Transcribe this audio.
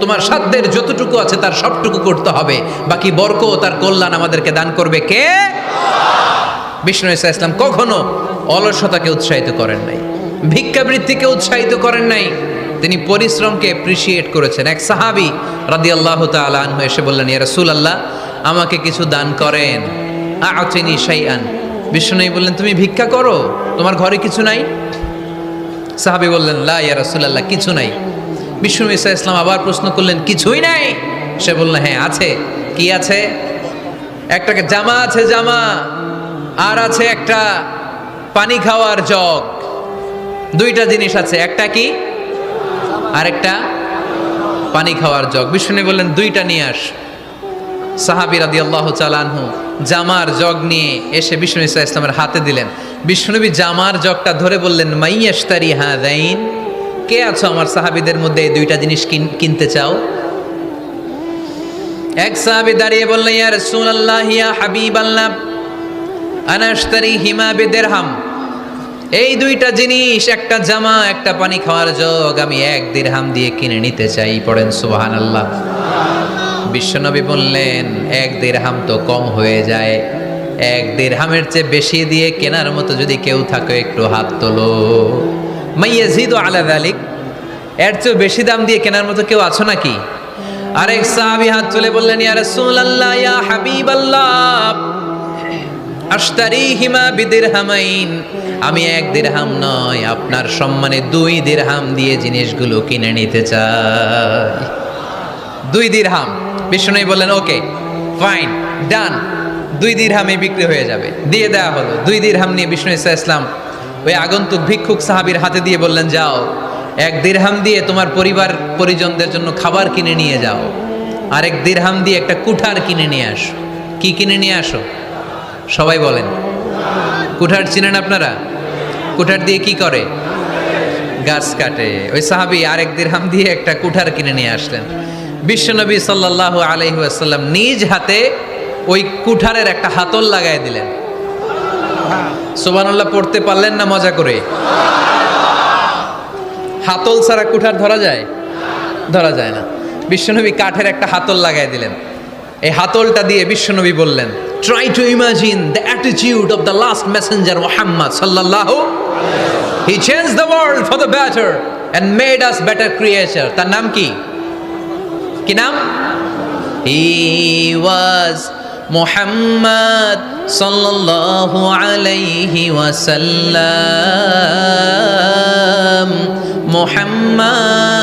তোমার সাধ্যের যতটুকু আছে তার সবটুকু করতে হবে। বাকি বরক তার কল্যাণ আমাদেরকে দান করবে কে? বিষ্ণু ইসা ইসলাম কখনো অলসতাকে উৎসাহিত করেন নাই, ভিক্ষাবৃত্তিকে উৎসাহিত করেন নাই। তিনি পরিশ্রমকে অ্যাপ্রিসিয়েট করেছেন। এক সাহাবি রাদি আল্লাহ তালু এসে বললেন, ইয়া রসুল আল্লাহ আমাকে কিছু দান করেন। আচিনি শাইআন। বিষ্ণু বললেন, তুমি ভিক্ষা করো? তোমার ঘরে কিছু নাই? সাহাবি বললেন, লা ইয়া রসুল আল্লাহ কিছু নাই। বিষ্ণু ঈসা ইসলাম আবার প্রশ্ন করলেন, কিছুই নাই? সে বলল হ্যাঁ আছে। কি আছে? একটা জামা আছে, জামা। আর আছে একটা পানি খাওয়ার জগ। দুইটা জিনিস আছে, একটা কি? আরেকটা পানি খাওয়ার জগ। বিষ্ণু বললেন, দুইটা নিয়ে আস। সাহাবি রাদি আল্লাহ চালানহু জামার জগ নিয়ে এসে বিষ্ণু ইসা ইসলামের হাতে দিলেন। বিষ্ণুনবী জামার জগটা ধরে বললেন মাইয়াস্তারি হা দাইন কে আছো আমার সাহাবিদের মধ্যে এই দুইটা জিনিস কিন- কিনতে চাও? এক সাহাবি দাঁড়িয়ে বললেন, ইয়া রাসূলুল্লাহ, ইয়া হাবিবাল্লাহ আনা আশতারি হিমা বিদিরহাম? এই দুইটা জিনিস, একটা জামা, একটা পানি খাওয়ার জগ আমি এক দিরহাম দিয়ে কিনে নিতে চাই, পড়েন সুবহানাল্লাহ। বিশ্বনবী বললেন, এক দেড়হাম তো কম হয়ে যায়। এক দেড়হামের চেয়ে বেশি দিয়ে কেনার মতো যদি কেউ থাকে, একটু হাত তোলো। মাইয়াজিদ আলা দালিক এর চেয়ে বেশি দাম দিয়ে কেনার মতো কেউ আছো নাকি? আরেক সাহাবি হাত তুলে বললেন, ইয়া রাসূলুল্লাহ, ইয়া হাবিবাল্লাহ আশতারি হিমা বিদিরহামাইন, আমি এক দিরহাম নয়, আপনার সম্মানে দুই দিরহাম দিয়ে জিনিসগুলো কিনে নিতে চাই। দুই দিরহাম। বিষ্ণু বললেন, ওকে, ফাইন, ডান, দুই দিরহামে বিক্রি হয়ে যাবে। দিয়ে দেওয়া হলো। দুই দিরহাম নিয়ে বিষ্ণু ইসা ইসলাম ওই আগন্তুক ভিক্ষুক সাহাবির হাতে দিয়ে বললেন, যাও, এক দিরহাম দিয়ে তোমার পরিবার পরিজনদের জন্য খাবার কিনে নিয়ে যাও। আরেক দিরহাম দিয়ে একটা কুঠার কিনে নিয়ে আসো। কি কিনে নিয়ে আসো? সবাই বলেন, কুঠার চিনেন আপনারা? কুঠার দিয়ে কি করে? গাছ কাটে। ওই সাহাবি আরেক দিরহাম দিয়ে একটা কুঠার কিনে নিয়ে আসলেন। বিশ্বনবী সাল্লাহ আলহিহাসাল্লাম নিজ হাতে ওই কুঠারের একটা হাতল লাগাই দিলেন। সোবানুল্লাহ পড়তে পারলেন না মজা করে? হাতল ছাড়া কুঠার ধরা যায়? ধরা যায় না। বিশ্বনবী কাঠের একটা হাতল লাগাই দিলেন। এই হাতলটা দিয়ে বিশ্বনবী বললেন try to imagine the attitude of the last messenger Muhammad সাল্লাল্লাহু he change the world for the better and made us better creature তার নাম কি? কি নাম? হি ওয়াজ মোহাম্মদ সাল্লাল্লাহু আলাইহি ওয়াসাল্লাম মোহাম্মদ